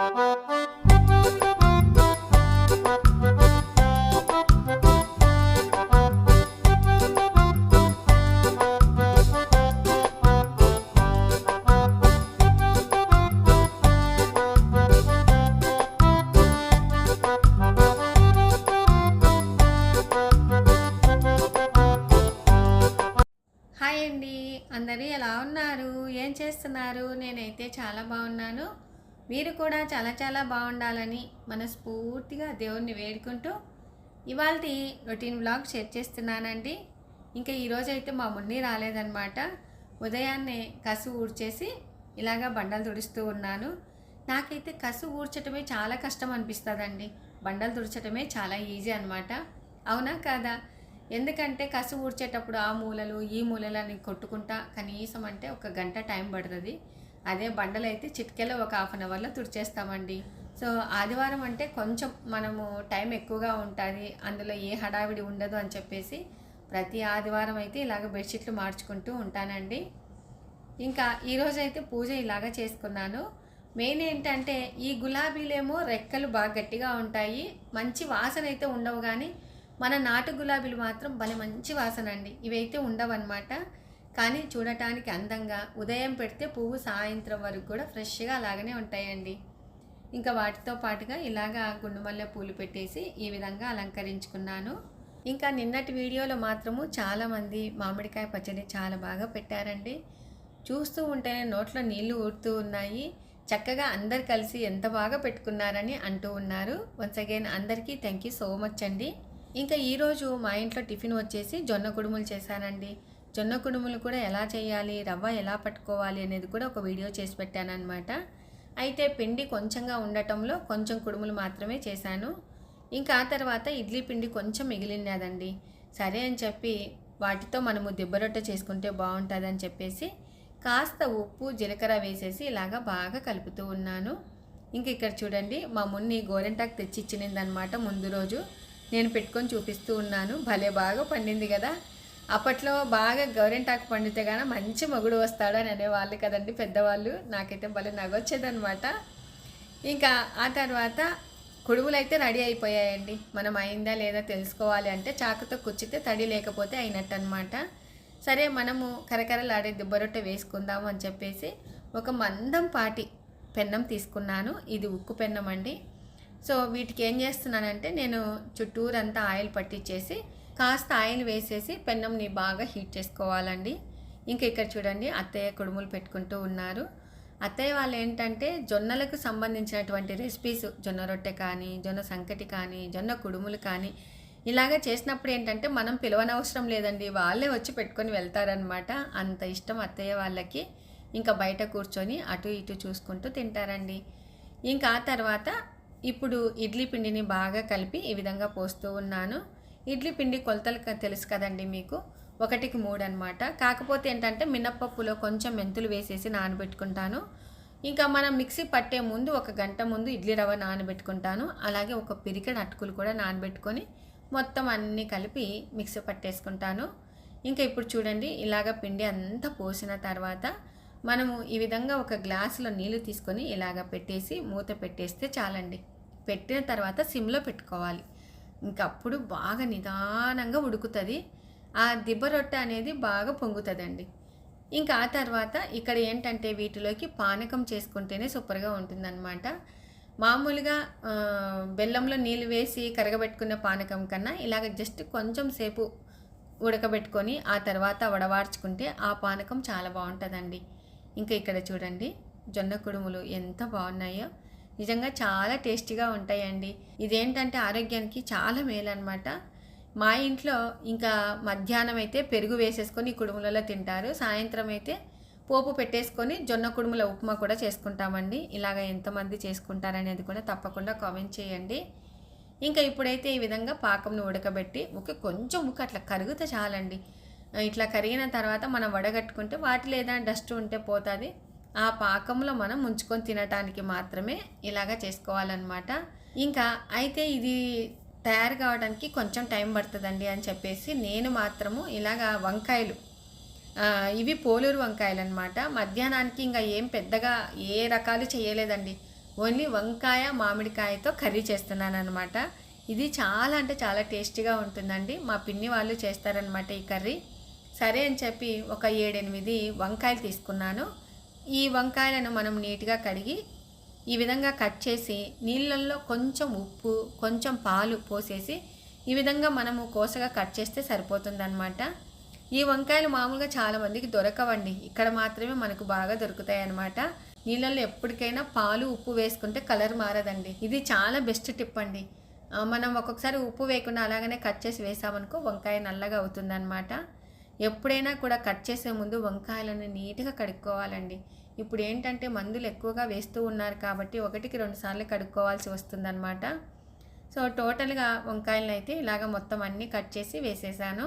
Hi అండి. అందరూ ఎలా ఉన్నారు? ఏం చేస్తున్నారు? నేనైతే చాలా బాగున్నాను. మీరు కూడా చాలా చాలా బాగుండాలని మనస్ఫూర్తిగా దేవుణ్ణి వేడుకుంటూ ఇవాళ రొటీన్ బ్లాగ్ షేర్ చేస్తున్నానండి. ఇంకా ఈరోజు అయితే మా మున్ని రాలేదనమాట ఉదయాన్నే కసు ఊడ్చేసి ఇలాగా బండలు తుడుస్తూ ఉన్నాను. నాకైతే కసు ఊడ్చటమే చాలా కష్టం అనిపిస్తుందండి. బండలు తుడచటమే చాలా ఈజీ అనమాట అవునా కాదా? ఎందుకంటే కసు ఊడ్చేటప్పుడు ఆ మూలలు ఈ మూలలని కొట్టుకుంటా కనీసం అంటే ఒక గంట టైం పడుతుంది. అదే బండలు అయితే చిటికెలో ఒక హాఫ్ అన్ అవర్లో తుడిచేస్తామండి. సో ఆదివారం అంటే కొంచెం మనము టైం ఎక్కువగా ఉంటుంది అందులో ఏ హడావిడి ఉండదు అని చెప్పేసి ప్రతి ఆదివారం అయితే ఇలాగ బెడ్షీట్లు మార్చుకుంటూ ఉంటానండి. ఇంకా ఈరోజైతే పూజ ఇలాగ చేసుకున్నాను. మెయిన్ ఏంటంటే ఈ గులాబీలేమో రెక్కలు బాగా గట్టిగా ఉంటాయి మంచి వాసన అయితే ఉండవు కానీ మన నాటు గులాబీలు మాత్రం భలే మంచి వాసన అండి. ఇవైతే ఉండవన్నమాట. కానీ చూడటానికి అందంగా ఉదయం పెడితే పువ్వు సాయంత్రం వరకు కూడా ఫ్రెష్గా అలాగనే ఉంటాయండి. ఇంకా వాటితో పాటుగా ఇలాగా గుండుమల్లె పూలు పెట్టేసి ఈ విధంగా అలంకరించుకున్నాను. ఇంకా నిన్నటి వీడియోలో మాత్రము చాలామంది మామిడికాయ పచ్చడి చాలా బాగా పెట్టారండి. చూస్తూ ఉంటేనే నోట్లో నీళ్ళు ఊడుతూ ఉన్నాయి. చక్కగా అందరు కలిసి ఎంత బాగా పెట్టుకున్నారని అంటూ ఉన్నారు. వన్స్ అగైన్ అందరికీ థ్యాంక్ యూ సో మచ్ అండి. ఇంకా ఈరోజు మా ఇంట్లో టిఫిన్ వచ్చేసి జొన్న కుడుములు చేశానండి. జొన్న కుడుములు కూడా ఎలా చేయాలి రవ్వ ఎలా పట్టుకోవాలి అనేది కూడా ఒక వీడియో చేసి పెట్టానన్నమాట. అయితే పిండి కొంచెంగా ఉండటంలో కొంచెం కుడుములు మాత్రమే చేశాను. ఇంకా ఆ తర్వాత ఇడ్లీ పిండి కొంచెం మిగిలినదండి. సరే అని చెప్పి వాటితో మనము దిబ్బరొట్టె చేసుకుంటే బాగుంటుందని చెప్పేసి కాస్త ఉప్పు జీలకర్ర వేసేసి ఇలాగా బాగా కలుపుతూ ఉన్నాను. ఇంక ఇక్కడ చూడండి మా మున్ని గోరెంటాకు తెచ్చి ఇచ్చినిందనమాట ముందు రోజు. నేను పెట్టుకొని చూపిస్తూ ఉన్నాను. భలే బాగా పండింది కదా. అప్పట్లో బాగా గౌరెంటాకు పండితే కానీ మంచి మగుడు వస్తాడని అనేవాళ్ళు కదండి పెద్దవాళ్ళు. నాకైతే భలే నగొచ్చేదనమాట ఇంకా ఆ తర్వాత కుడుములు అయితే రెడీ అయిపోయాయండి. మనం అయిందా లేదా తెలుసుకోవాలి అంటే చాకుతో కుచ్చితే తడి లేకపోతే అయినట్టు అనమాట సరే మనము కరకరలాడే దుబ్బరొట్టె వేసుకుందాము అని చెప్పేసి ఒక మందం పాటి పెన్నం తీసుకున్నాను. ఇది ఉక్కు పెన్నం అండి. సో వీటికి ఏం చేస్తున్నానంటే నేను చుట్టూరంతా ఆయిల్ పట్టించేసి కాస్త ఆయిల్ వేసేసి పెన్నంని బాగా హీట్ చేసుకోవాలండి. ఇంకా ఇక్కడ చూడండి అత్తయ్య కుడుములు పెట్టుకుంటూ ఉన్నారు. అత్తయ్య వాళ్ళు ఏంటంటే జొన్నలకు సంబంధించినటువంటి రెసిపీస్ జొన్న రొట్టె కానీ జొన్న సంకటి కానీ జొన్న కుడుములు కానీ ఇలాగ చేసినప్పుడు ఏంటంటే మనం పిలవనవసరం లేదండి. వాళ్ళే వచ్చి పెట్టుకొని వెళ్తారనమాట అంత ఇష్టం అత్తయ్య వాళ్ళకి. ఇంకా బయట కూర్చొని అటు ఇటు చూసుకుంటూ తింటారండి. ఇంకా ఆ తర్వాత ఇప్పుడు ఇడ్లీ పిండిని బాగా కలిపి ఈ విధంగా పోస్తూ ఉన్నాను. ఇడ్లీ పిండి కొలతలు తెలుసు కదండి మీకు? ఒకటికి మూడు అనమాట కాకపోతే ఏంటంటే మినప్పప్పులో కొంచెం మెంతులు వేసేసి నానబెట్టుకుంటాను. ఇంకా మనం మిక్సీ పట్టే ముందు ఒక గంట ముందు ఇడ్లీ రవ్వ నానబెట్టుకుంటాను. అలాగే ఒక పిరికెడ అటుకులు కూడా నానబెట్టుకొని మొత్తం అన్నీ కలిపి మిక్సీ పట్టేసుకుంటాను. ఇంకా ఇప్పుడు చూడండి ఇలాగ పిండి అంతా పోసిన తర్వాత మనము ఈ విధంగా ఒక గ్లాసులో నీళ్ళు తీసుకొని ఇలాగ పెట్టేసి మూత పెట్టేస్తే చాలండి. పెట్టిన తర్వాత సిమ్లో పెట్టుకోవాలి. ఇంకప్పుడు బాగా నిదానంగా ఉడుకుతుంది. ఆ దిబ్బరొట్టె అనేది బాగా పొంగుతుందండి. ఇంకా ఆ తర్వాత ఇక్కడ ఏంటంటే వీటిలోకి పానకం చేసుకుంటేనే సూపర్గా ఉంటుందన్నమాట. మామూలుగా బెల్లంలో నీళ్ళు వేసి కరగబెట్టుకున్న పానకం కన్నా ఇలాగ జస్ట్ కొంచెం సేపు ఉడకబెట్టుకొని ఆ తర్వాత వడవార్చుకుంటే ఆ పానకం చాలా బాగుంటుందండి. ఇంకా ఇక్కడ చూడండి జొన్న కుడుములు ఎంత బాగున్నాయో. నిజంగా చాలా టేస్టీగా ఉంటాయండి. ఇదేంటంటే ఆరోగ్యానికి చాలా మేలు అనమాట మా ఇంట్లో ఇంకా మధ్యాహ్నం అయితే పెరుగు వేసేసుకొని ఈ కుడుములలో తింటారు. సాయంత్రం అయితే పోపు పెట్టేసుకొని జొన్న కుడుముల ఉప్మా కూడా చేసుకుంటామండి. ఇలాగ ఎంతమంది చేసుకుంటారనేది కూడా తప్పకుండా కామెంట్ చేయండి. ఇంకా ఇప్పుడైతే ఈ విధంగా పాకంను ఉడకబెట్టి ఒక కొంచెం ముక్క అట్లా కరిగితే చాలండి. ఇట్లా కరిగిన తర్వాత మనం వడగట్టుకుంటే వాటిలో ఏదైనా డస్ట్ ఉంటే పోతుంది. ఆ పాకంలో మనం ముంచుకొని తినటానికి మాత్రమే ఇలాగా చేసుకోవాలన్నమాట. ఇంకా అయితే ఇది తయారు కావడానికి కొంచెం టైం పడుతుందండి అని చెప్పేసి నేను మాత్రము ఇలాగా వంకాయలు ఇవి పోలూరు వంకాయలు అనమాట మధ్యాహ్నానికి ఇంకా ఏం పెద్దగా ఏ రకాలు చేయలేదండి. ఓన్లీ వంకాయ మామిడికాయతో కర్రీ చేస్తున్నాను అనమాట ఇది చాలా అంటే చాలా టేస్టీగా ఉంటుందండి. మా పిన్ని వాళ్ళు చేస్తారనమాట ఈ కర్రీ. సరే అని చెప్పి ఒక ఏడెనిమిది వంకాయలు తీసుకున్నాను. ఈ వంకాయలను మనం నీట్గా కడిగి ఈ విధంగా కట్ చేసి నీళ్ళల్లో కొంచెం ఉప్పు కొంచెం పాలు పోసేసి ఈ విధంగా మనము కోసగా కట్ చేస్తే సరిపోతుందన్నమాట. ఈ వంకాయలు మామూలుగా చాలామందికి దొరకవండి. ఇక్కడ మాత్రమే మనకు బాగా దొరుకుతాయి అన్నమాట నీళ్ళల్లో ఎప్పటికైనా పాలు ఉప్పు వేసుకుంటే కలర్ మారదండి. ఇది చాలా బెస్ట్ టిప్ అండి. మనం ఒక్కొక్కసారి ఉప్పు వేయకుండా అలాగనే కట్ చేసి వేసామనుకో వంకాయ నల్లగా అవుతుందన్నమాట. ఎప్పుడైనా కూడా కట్ చేసే ముందు వంకాయలను నీట్గా కడుక్కోవాలండి. ఇప్పుడు ఏంటంటే మందులు ఎక్కువగా వేస్తూ ఉన్నారు కాబట్టి ఒకటికి రెండు సార్లు కడుక్కోవాల్సి వస్తుందన్నమాట. సో టోటల్గా వంకాయలను అయితే ఇలాగ మొత్తం అన్నీ కట్ చేసి వేసేసాను.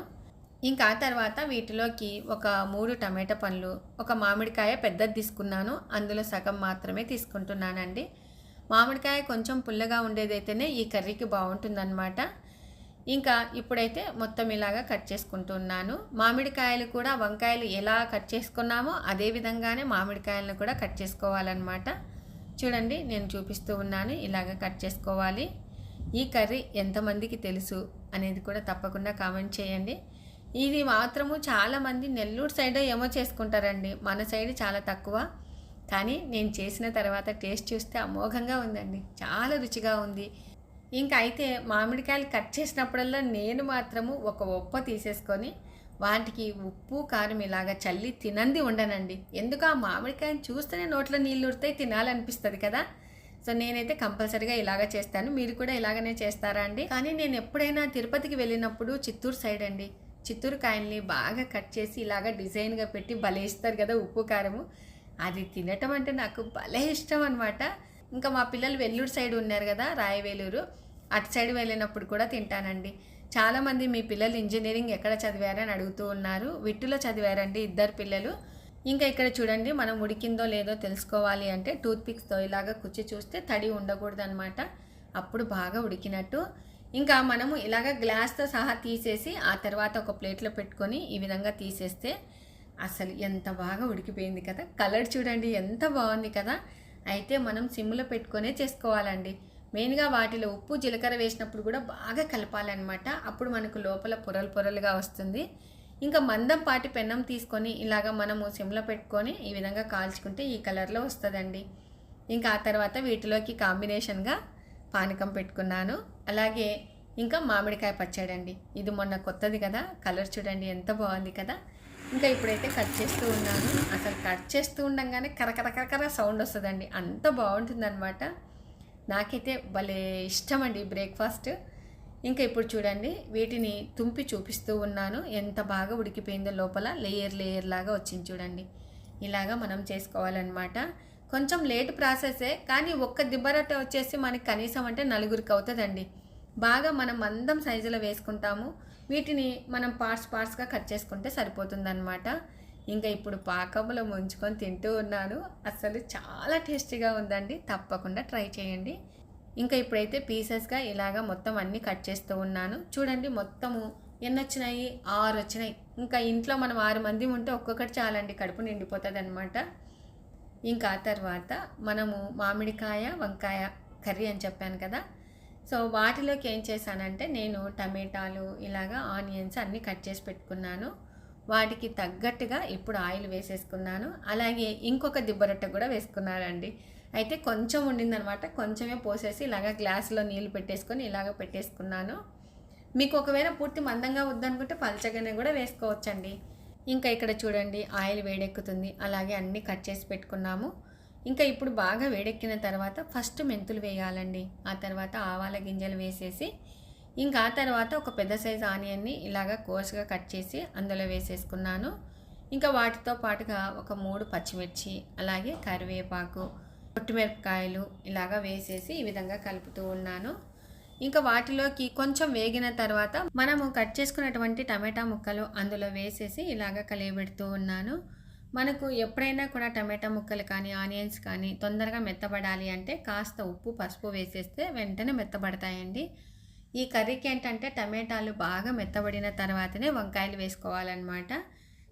ఇంకా ఆ తర్వాత వీటిలోకి ఒక మూడు టమాటా పండ్లు ఒక మామిడికాయ పెద్దది తీసుకున్నాను. అందులో సగం మాత్రమే తీసుకుంటున్నానండి. మామిడికాయ కొంచెం పుల్లగా ఉండేదైతేనే ఈ కర్రీకి బాగుంటుందన్నమాట. ఇంకా ఇప్పుడైతే మొత్తం ఇలాగా కట్ చేసుకుంటున్నాను. మామిడికాయలు కూడా వంకాయలు ఎలా కట్ చేసుకున్నామో అదే విధంగానే మామిడికాయలను కూడా కట్ చేసుకోవాలన్నమాట. చూడండి నేను చూపిస్తూ ఉన్నాను ఇలాగ కట్ చేసుకోవాలి. ఈ కర్రీ ఎంతమందికి తెలుసు అనేది కూడా తప్పకుండా కామెంట్ చేయండి. ఇది మాత్రము చాలామంది నెల్లూరు సైడ్ ఏమో చేసుకుంటారండి. మన సైడ్ చాలా తక్కువ. కానీ నేను చేసిన తర్వాత టేస్ట్ చూస్తే అమోఘంగా ఉందండి. చాలా రుచిగా ఉంది. ఇంకా అయితే మామిడికాయలు కట్ చేసినప్పుడల్లా నేను మాత్రము ఒక ఉప్ప తీసేసుకొని వాటికి ఉప్పు కారం ఇలాగ చల్లి తినంది ఉండనండి. ఎందుకు? ఆ మామిడికాయని చూస్తేనే నోట్లో నీళ్ళు ఉడితే తినాలనిపిస్తుంది కదా. సో నేనైతే కంపల్సరీగా ఇలాగ చేస్తాను. మీరు కూడా ఇలాగనే చేస్తారా అండి? కానీ నేను ఎప్పుడైనా తిరుపతికి వెళ్ళినప్పుడు చిత్తూరు సైడ్ అండి. చిత్తూరు కాయల్ని బాగా కట్ చేసి ఇలాగ డిజైన్గా పెట్టి భలే ఇస్తారు కదా ఉప్పు కారము. అది తినటం అంటే నాకు భలే ఇష్టం అనమాట ఇంకా మా పిల్లలు వెల్లూరు సైడ్ ఉన్నారు కదా రాయవేలూరు. అటు సైడ్ వెళ్ళినప్పుడు కూడా తింటానండి. చాలామంది మీ పిల్లలు ఇంజనీరింగ్ ఎక్కడ చదివారని అడుగుతూ ఉన్నారు. విట్టులో చదివారండి ఇద్దరు పిల్లలు. ఇంకా ఇక్కడ చూడండి మనం ఉడికిందో లేదో తెలుసుకోవాలి అంటే టూత్పిక్స్తో ఇలాగా కుచ్చి చూస్తే తడి ఉండకూడదు అనమాట అప్పుడు బాగా ఉడికినట్టు. ఇంకా మనము ఇలాగ గ్లాస్తో సహా తీసేసి ఆ తర్వాత ఒక ప్లేట్లో పెట్టుకొని ఈ విధంగా తీసేస్తే అసలు ఎంత బాగా ఉడికిపోయింది కదా. కలర్ చూడండి ఎంత బాగుంది కదా. అయితే మనం సిమ్లో పెట్టుకొనే చేసుకోవాలండి. మెయిన్గా వాటిలో ఉప్పు జీలకర్ర వేసినప్పుడు కూడా బాగా కలపాలన్నమాట. అప్పుడు మనకు లోపల పొరలు పొరలుగా వస్తుంది. ఇంకా మందం పాటి పెన్నం తీసుకొని ఇలాగ మనము సిమ్లో పెట్టుకొని ఈ విధంగా కాల్చుకుంటే ఈ కలర్లో వస్తుందండి. ఇంకా ఆ తర్వాత వీటిలోకి కాంబినేషన్గా పానకం పెట్టుకున్నాను. అలాగే ఇంకా మామిడికాయ పచ్చడండి. ఇది మొన్న కొత్తది కదా. కలర్ చూడండి ఎంత బాగుంది కదా. ఇంకా ఇప్పుడైతే కట్ చేస్తూ ఉన్నాను. అసలు కట్ చేస్తూ ఉండగానే కరకరకరకర సౌండ్ వస్తుందండి. అంత బాగుంటుందన్నమాట. నాకైతే భలే ఇష్టం అండి బ్రేక్ఫాస్ట్. ఇంకా ఇప్పుడు చూడండి వీటిని తుంపి చూపిస్తూ ఉన్నాను. ఎంత బాగా ఉడికిపోయిందో లోపల లేయర్ లేయర్ లాగా వచ్చింది చూడండి. ఇలాగా మనం చేసుకోవాలన్నమాట. కొంచెం లేట్ ప్రాసెసే కానీ ఒక్క దిబ్బరట వచ్చేసి మనకి కనీసం అంటే నలుగురికి అవుతుందండి. బాగా మనం మందం సైజులో వేసుకుంటాము. వీటిని మనం పార్ట్స్ పార్ట్స్గా కట్ చేసుకుంటే సరిపోతుందన్నమాట. ఇంకా ఇప్పుడు పాకంలో ముంచుకొని తింటూ ఉన్నాను. అసలు చాలా టేస్టీగా ఉందండి. తప్పకుండా ట్రై చేయండి. ఇంకా ఇప్పుడైతే పీసెస్గా ఇలాగా మొత్తం అన్నీ కట్ చేస్తూ ఉన్నాను. చూడండి మొత్తము ఎన్ని వచ్చినాయి ఆరు వచ్చినాయి ఇంకా ఇంట్లో మనం ఆరు మంది ఉంటే ఒక్కొక్కటి చాలండి. కడుపు నిండిపోతుంది అనమాట ఇంకా తర్వాత మనము మామిడికాయ వంకాయ కర్రీ అని చెప్పాను కదా. సో వాటిలోకి ఏం చేశానంటే నేను టమాటాలు ఇలాగా ఆనియన్స్ అన్నీ కట్ చేసి పెట్టుకున్నాను. వాటికి తగ్గట్టుగా ఇప్పుడు ఆయిల్ వేసేసుకున్నాను. అలాగే ఇంకొక దిబ్బరొట్టె కూడా వేసుకున్నానండి. అయితే కొంచెం ఉండిందనమాట. కొంచెమే పోసేసి ఇలాగ గ్లాసులో నీళ్ళు పెట్టేసుకొని ఇలాగ పెట్టేసుకున్నాను. మీకు ఒకవేళ పూర్తి మందంగా వద్దనుకుంటే పలచగానే కూడా వేసుకోవచ్చండి. ఇంకా ఇక్కడ చూడండి ఆయిల్ వేడెక్కుతుంది. అలాగే అన్నీ కట్ చేసి పెట్టుకున్నాము. ఇంకా ఇప్పుడు బాగా వేడెక్కిన తర్వాత ఫస్ట్ మెంతులు వేయాలండి. ఆ తర్వాత ఆవాల గింజలు వేసేసి ఇంకా ఆ తర్వాత ఒక పెద్ద సైజు ఆనియన్ని ఇలాగ కోసుగా కట్ చేసి అందులో వేసేసుకున్నాను. ఇంకా వాటితో పాటుగా ఒక మూడు పచ్చిమిర్చి అలాగే కరివేపాకు పొట్టిమిరపకాయలు ఇలాగా వేసేసి ఈ విధంగా కలుపుతూ ఉన్నాను. ఇంకా వాటిలోకి కొంచెం వేగిన తర్వాత మనము కట్ చేసుకున్నటువంటి టమాటా ముక్కలు అందులో వేసేసి ఇలాగ కలియబెడుతూ ఉన్నాను. మనకు ఎప్పుడైనా కూడా టమాటా ముక్కలు కానీ ఆనియన్స్ కానీ తొందరగా మెత్తబడాలి అంటే కాస్త ఉప్పు పసుపు వేసేస్తే వెంటనే మెత్తబడతాయండి. ఈ కర్రీకి ఏంటంటే టమాటాలు బాగా మెత్తబడిన తర్వాతనే వంకాయలు వేసుకోవాలన్నమాట.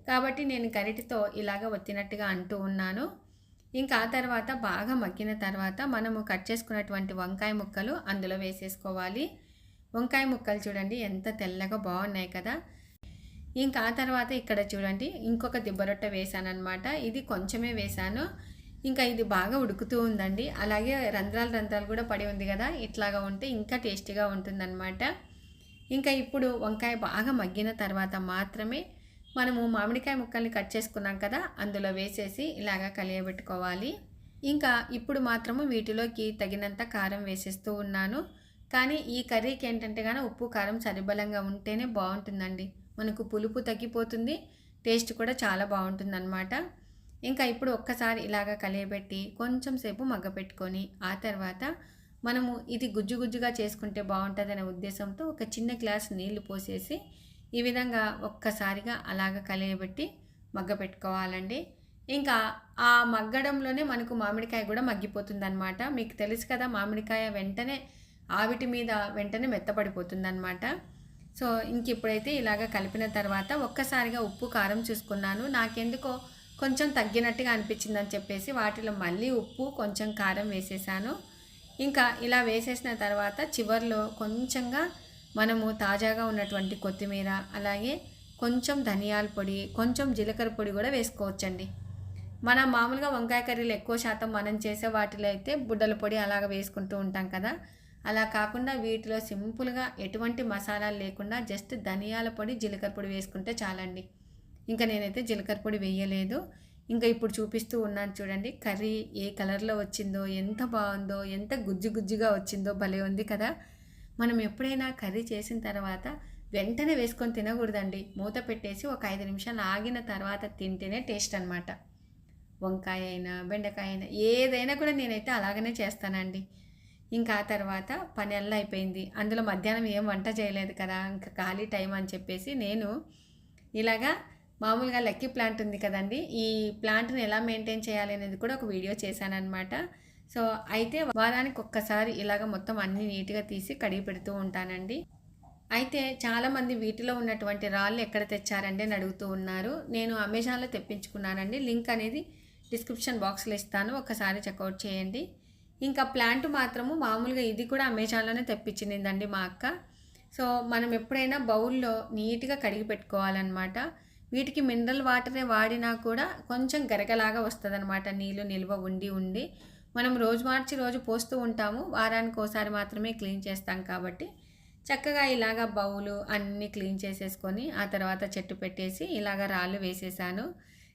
కాబట్టి నేను గరిటితో ఇలాగ ఒత్తినట్టుగా అంటూ ఉన్నాను. ఇంకా ఆ తర్వాత బాగా మగ్గిన తర్వాత మనము కట్ చేసుకున్నటువంటి వంకాయ ముక్కలు అందులో వేసేసుకోవాలి. వంకాయ ముక్కలు చూడండి ఎంత తెల్లగా బాగున్నాయి కదా. ఇంకా ఆ తర్వాత ఇక్కడ చూడండి ఇంకొక దిబ్బరొట్ట వేసాను అనమాట ఇది కొంచెమే వేసాను. ఇంకా ఇది బాగా ఉడుకుతూ ఉందండి. అలాగే రంధ్రాలు రంధ్రాలు కూడా పడి ఉంది కదా ఇట్లాగా ఉంటే ఇంకా టేస్టీగా ఉంటుందన్నమాట. ఇంకా ఇప్పుడు వంకాయ బాగా మగ్గిన తర్వాత మాత్రమే మనము మామిడికాయ ముక్కల్ని కట్ చేసుకున్నాం కదా అందులో వేసేసి ఇలాగా కలియబెట్టుకోవాలి. ఇంకా ఇప్పుడు మాత్రము వీటిలోకి తగినంత కారం వేసేస్తూ ఉన్నాను. కానీ ఈ కర్రీకి ఏంటంటే కానీ ఉప్పు కారం సరిబలంగా ఉంటేనే బాగుంటుందండి. మనకు పులుపు తగ్గిపోతుంది టేస్ట్ కూడా చాలా బాగుంటుంది అన్నమాట ఇంకా ఇప్పుడు ఒక్కసారి ఇలాగ కలియబెట్టి కొంచెం సేపు మగ్గపెట్టుకొని ఆ తర్వాత మనము ఇది గుజ్జు గుజ్జుగా చేసుకుంటే బాగుంటుందనే ఉద్దేశంతో ఒక చిన్న గ్లాస్ నీళ్ళు పోసేసి ఈ విధంగా ఒక్కసారిగా అలాగ కలియబెట్టి మగ్గ పెట్టుకోవాలండి. ఇంకా ఆ మగ్గడంలోనే మనకు మామిడికాయ కూడా మగ్గిపోతుందన్నమాట. మీకు తెలుసు కదా మామిడికాయ వెంటనే ఆవిటి మీద వెంటనే మెత్తపడిపోతుందన్నమాట. సో ఇంక ఇప్పుడైతే ఇలాగ కలిపిన తర్వాత ఒక్కసారిగా ఉప్పు కారం చూసుకున్నాను. నాకెందుకో కొంచెం తగ్గినట్టుగా అనిపించిందని చెప్పేసి వాటిలో మళ్ళీ ఉప్పు కొంచెం కారం వేసేసాను. ఇంకా ఇలా వేసేసిన తర్వాత చివర్లో కొంచెంగా మనము తాజాగా ఉన్నటువంటి కొత్తిమీర అలాగే కొంచెం ధనియాల పొడి కొంచెం జీలకర్ర పొడి కూడా వేసుకోవచ్చండి. మన మామూలుగా వంకాయ కర్రీలు ఎక్కువ శాతం మనం చేసే వాటిలో అయితే బుడ్డల పొడి అలాగ వేసుకుంటూ ఉంటాం కదా. అలా కాకుండా వీటిలో సింపుల్గా ఎటువంటి మసాలాలు లేకుండా జస్ట్ ధనియాల పొడి జీలకర్ర పొడి వేసుకుంటే చాలండి. ఇంకా నేనైతే జీలకర్ర పొడి వేయలేదు. ఇంకా ఇప్పుడు చూపిస్తూ ఉన్నాను చూడండి కర్రీ ఏ కలర్లో వచ్చిందో ఎంత బాగుందో ఎంత గుజ్జు గుజ్జుగా వచ్చిందో భలే ఉంది కదా. మనం ఎప్పుడైనా కర్రీ చేసిన తర్వాత వెంటనే వేసుకొని తినకూడదండి. మూత పెట్టేసి ఒక ఐదు నిమిషాలు ఆగిన తర్వాత తింటేనే టేస్ట్ అనమాట వంకాయ అయినా బెండకాయ అయినా ఏదైనా కూడా నేనైతే అలాగనే చేస్తానండి. ఇంకా ఆ తర్వాత పని అల్ల అయిపోయింది. అందులో మధ్యాహ్నం ఏం వంట చేయలేదు కదా ఇంకా ఖాళీ టైం అని చెప్పేసి నేను ఇలాగా మామూలుగా లక్కీ ప్లాంట్ ఉంది కదండి. ఈ ప్లాంట్ని ఎలా మెయింటైన్ చేయాలి అనేది కూడా ఒక వీడియో చేశానమాట సో అయితే వారానికి ఒక్కసారి ఇలాగ మొత్తం అన్ని నీట్గా తీసి కడిగి పెడుతూ ఉంటానండి. అయితే చాలామంది వీటిలో ఉన్నటువంటి రాళ్ళు ఎక్కడ తెచ్చారండి అని అడుగుతూ ఉన్నారు. నేను అమెజాన్లో తెప్పించుకున్నానండి. లింక్ అనేది డిస్క్రిప్షన్ బాక్స్లో ఇస్తాను. ఒకసారి చెక్అవుట్ చేయండి. ఇంకా ప్లాంట్ మాత్రము మామూలుగా ఇది కూడా అమెజాన్లోనే తెప్పించిందండి మా అక్క. సో మనం ఎప్పుడైనా బౌల్లో నీట్గా కడిగి పెట్టుకోవాలన్నమాట. వీటికి మినరల్ వాటరే వాడినా కూడా కొంచెం గరగలాగా వస్తుంది అనమాట నీళ్ళు నిల్వ ఉండి ఉండి. మనం రోజు మార్చి రోజు పోస్తూ ఉంటాము. వారానికి ఒకసారి మాత్రమే క్లీన్ చేస్తాం కాబట్టి. చక్కగా ఇలాగ బౌలు అన్నీ క్లీన్ చేసేసుకొని ఆ తర్వాత చెట్టు పెట్టేసి ఇలాగ రాళ్ళు వేసేసాను.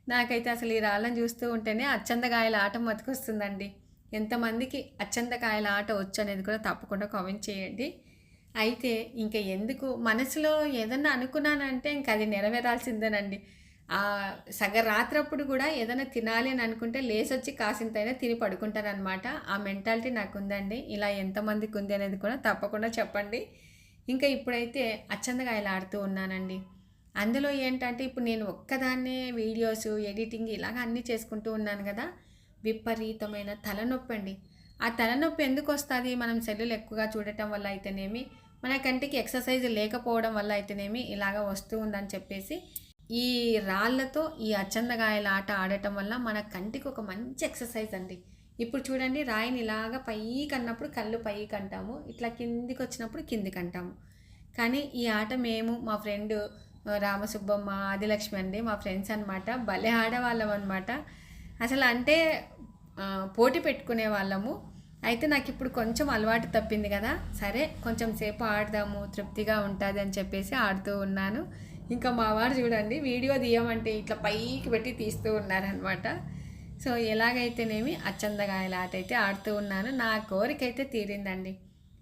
నాకైతే అసలు ఈ రాళ్ళని చూస్తూ ఉంటేనే అచ్చందకాయల ఆట మతికొస్తుందండి. ఎంతమందికి అచ్చందకాయల ఆట వచ్చు అనేది కూడా తప్పకుండా కామెంట్ చేయండి. అయితే ఇంకా ఎందుకు? మనసులో ఏదన్నా అనుకున్నానంటే ఇంక అది నెరవేరాల్సిందేనండి. సగరాత్రప్పుడు కూడా ఏదైనా తినాలి అని అనుకుంటే లేసొచ్చి కాసింతైనా తిని పడుకుంటారనమాట ఆ మెంటాలిటీ నాకు ఉందండి ఇలా ఎంతమందికి ఉంది అనేది కూడా తప్పకుండా చెప్పండి. ఇంకా ఇప్పుడైతే అచ్చందగాయలు ఆడుతూ ఉన్నానండి. అందులో ఏంటంటే ఇప్పుడు నేను ఒక్కదాన్నే వీడియోస్ ఎడిటింగ్ ఇలాగ అన్నీ చేసుకుంటూ ఉన్నాను కదా. విపరీతమైన తలనొప్పి అండి ఆ తలనొప్పి ఎందుకు వస్తుంది మనం సెల్లులు ఎక్కువగా చూడటం వల్ల అయితేనేమి? మన కంటికి ఎక్సర్సైజ్ లేకపోవడం వల్ల అయితేనేమి ఇలాగ వస్తూ ఉందని చెప్పేసి ఈ రాళ్ళతో ఈ అచ్చందగాయల ఆట ఆడటం వల్ల మన కంటికి ఒక మంచి ఎక్సర్సైజ్ అండి. ఇప్పుడు చూడండి రాయిని ఇలాగ పైకి అన్నప్పుడు కళ్ళు పైకి అంటాము ఇట్లా కిందికి వచ్చినప్పుడు కిందికి అంటాము. కానీ ఈ ఆట మేము మా ఫ్రెండ్ రామసుబ్బమ్మ ఆదిలక్ష్మి అండి మా ఫ్రెండ్స్ అనమాట భలే ఆడేవాళ్ళం అనమాట అసలు అంటే పోటీ పెట్టుకునే వాళ్ళము. అయితే నాకు ఇప్పుడు కొంచెం అలవాటు తప్పింది కదా. సరే కొంచెం సేపు ఆడదాము తృప్తిగా ఉంటుంది అని చెప్పేసి ఆడుతూ ఉన్నాను. ఇంకా మా వారు చూడండి వీడియో తీయమంటే ఇట్లా పైకి పెట్టి తీస్తూ ఉన్నారనమాట సో ఎలాగైతేనేమి అచ్చందగాయల ఆట అయితే ఆడుతూ ఉన్నాను. నా కోరిక అయితే తీరిందండి.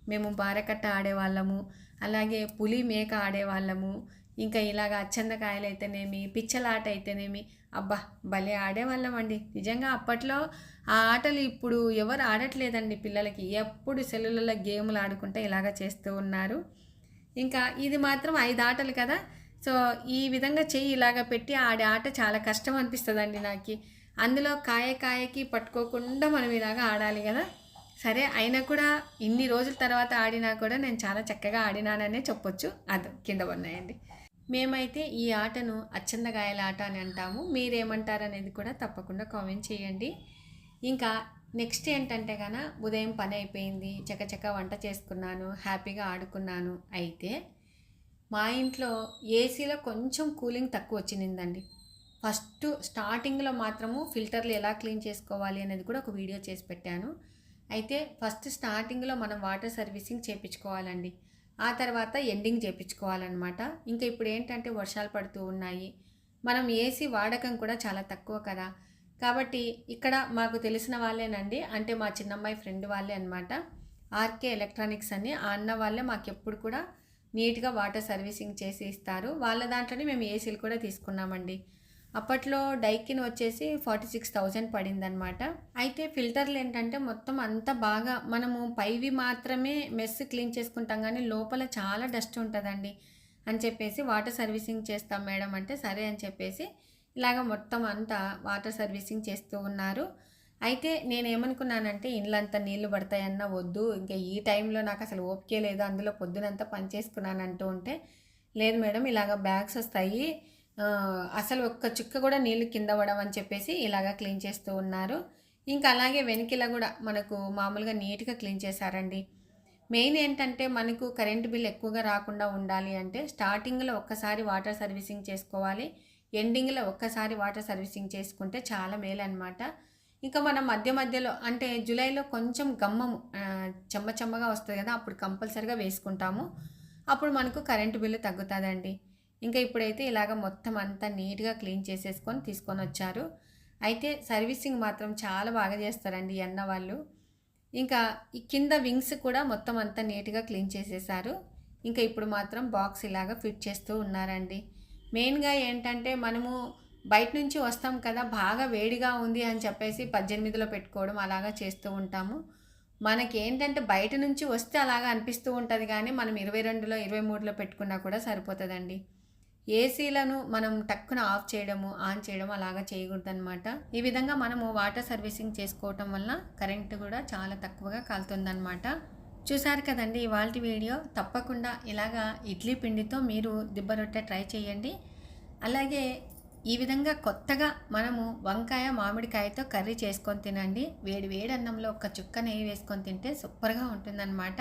మేము బారకట్ట ఆడేవాళ్ళము అలాగే పులి మేక ఆడేవాళ్ళము ఇంకా ఇలాగ అచ్చందకాయలు అయితేనేమి పిచ్చలాట అయితేనేమి అబ్బా భలే ఆడేవాళ్ళం అండి నిజంగా అప్పట్లో ఆ ఆటలు ఇప్పుడు ఎవరు ఆడట్లేదండి పిల్లలకి. ఎప్పుడు సెల్లులలో గేములు ఆడుకుంటే ఇలాగ చేస్తూ ఉన్నారు. ఇంకా ఇది మాత్రం ఐదు ఆటలు కదా. సో ఈ విధంగా చెయ్యి ఇలాగ పెట్టి ఆడే ఆట చాలా కష్టం అనిపిస్తుందండి నాకు. అందులో కాయ కాయకి పట్టుకోకుండా మనం ఇలాగ ఆడాలి కదా. సరే అయినా కూడా ఇన్ని రోజుల తర్వాత ఆడినా కూడా నేను చాలా చక్కగా ఆడినాననే చెప్పొచ్చు. అది కింద ఉన్నాయండి మేమైతే ఈ ఆటను అచ్చందగాయల ఆట అని అంటాము. మీరేమంటారు అనేది కూడా తప్పకుండా కామెంట్ చేయండి. ఇంకా నెక్స్ట్ ఏంటంటే కన ఉదయం పని అయిపోయింది చకచక వంట చేసుకున్నాను హ్యాపీగా ఆడుకున్నాను అయితే మా ఇంట్లో ఏసీలో కొంచెం కూలింగ్ తక్కువ వచ్చిందండి ఫస్ట్ స్టార్టింగ్లో మాత్రము ఫిల్టర్లు ఎలా క్లీన్ చేసుకోవాలి అనేది కూడా ఒక వీడియో చేసి పెట్టాను. అయితే ఫస్ట్ స్టార్టింగ్లో మనం వాటర్ సర్వీసింగ్ చేయించుకోవాలండి ఆ తర్వాత ఎండింగ్ చేయించుకోవాలన్నమాట ఇంకా ఇప్పుడు ఏంటంటే వర్షాలు పడుతూ ఉన్నాయి. మనం ఏసీ వాడకం కూడా చాలా తక్కువ కదా. కాబట్టి ఇక్కడ మాకు తెలిసిన వాళ్ళేనండి. అంటే మా చిన్నమ్మాయి ఫ్రెండ్ వాళ్ళే అనమాట ఆర్కే ఎలక్ట్రానిక్స్ అని. ఆ అన్న వాళ్ళే మాకు ఎప్పుడు కూడా నీట్గా వాటర్ సర్వీసింగ్ చేసి ఇస్తారు. వాళ్ళ దాంట్లోనే మేము ఏసీలు కూడా తీసుకున్నామండి. అప్పట్లో డైకిన్ వచ్చేసి ఫార్టీ సిక్స్ థౌజండ్ పడిందనమాట అయితే ఫిల్టర్లు ఏంటంటే మొత్తం అంతా బాగా మనము పైవి మాత్రమే మెస్ క్లీన్ చేసుకుంటాం కానీ లోపల చాలా డస్ట్ ఉంటుందండి. అని చెప్పేసి వాటర్ సర్వీసింగ్ చేస్తాం మేడం అంటే సరే అని చెప్పేసి ఇలాగ మొత్తం అంతా వాటర్ సర్వీసింగ్ చేస్తూ ఉన్నారు. అయితే నేను ఏమనుకున్నానంటే ఇండ్లంతా నీళ్ళు పడతాయన్న వద్దు ఇంకా ఈ టైంలో నాకు అసలు ఓపికే లేదు అందులో పొద్దునంతా పని చేసుకున్నాను అంటూ ఉంటే లేదు మేడం ఇలాగ బ్యాగ్స్ వస్తాయి. అసలు ఒక్క చుక్క కూడా నీళ్ళు కింద పడవని అని చెప్పేసి ఇలాగ క్లీన్ చేస్తూ ఉన్నారు. ఇంకా అలాగే వెనకిలా కూడా మనకు మామూలుగా నీట్గా క్లీన్ చేశారండి. మెయిన్ ఏంటంటే మనకు కరెంటు బిల్ ఎక్కువగా రాకుండా ఉండాలి అంటే స్టార్టింగ్లో ఒక్కసారి వాటర్ సర్వీసింగ్ చేసుకోవాలి. ఎండింగ్లో ఒక్కసారి వాటర్ సర్వీసింగ్ చేసుకుంటే చాలా మేలు అనమాట ఇంకా మనం మధ్య మధ్యలో అంటే జూలైలో కొంచెం గమ్మం చెమ్మ చెమ్మగా వస్తుంది కదా అప్పుడు కంపల్సరిగా వేసుకుంటాము. అప్పుడు మనకు కరెంటు బిల్లు తగ్గుతుందండి. ఇంకా ఇప్పుడైతే ఇలాగ మొత్తం అంతా నీట్గా క్లీన్ చేసేసుకొని తీసుకొని వచ్చారు. అయితే సర్వీసింగ్ మాత్రం చాలా బాగా చేస్తారండి అన్న వాళ్ళు. ఇంకా ఈ కింద వింగ్స్ కూడా మొత్తం అంతా నీట్గా క్లీన్ చేసేసారు. ఇంకా ఇప్పుడు మాత్రం బాక్స్ ఇలాగ ఫిట్ చేస్తూ ఉన్నారండి. మెయిన్గా ఏంటంటే మనము బయట నుంచి వస్తాం కదా బాగా వేడిగా ఉంది అని చెప్పేసి పద్దెనిమిదిలో పెట్టుకోవడం అలాగా చేస్తూ ఉంటాము. మనకి ఏంటంటే బయట నుంచి వస్తే అలాగా అనిపిస్తూ ఉంటుంది కానీ మనం ఇరవై రెండులో ఇరవై మూడులో పెట్టుకున్నా కూడా సరిపోతుందండి. ఏసీలను మనం టక్కున ఆఫ్ చేయడము ఆన్ చేయడం అలాగా చేయకూడదనమాట ఈ విధంగా మనము వాటర్ సర్వీసింగ్ చేసుకోవటం వల్ల కరెంటు కూడా చాలా తక్కువగా కాలుతుందన్నమాట. చూసారు కదండి ఇవాళ వీడియో. తప్పకుండా ఇలాగా ఇడ్లీ పిండితో మీరు దిబ్బ రొట్టె ట్రై చేయండి. అలాగే ఈ విధంగా కొత్తగా మనము వంకాయ మామిడికాయతో కర్రీ చేసుకొని తినండి. వేడి వేడి అన్నంలో ఒక చుక్క నెయ్యి వేసుకొని తింటే సూపర్గా ఉంటుందన్నమాట.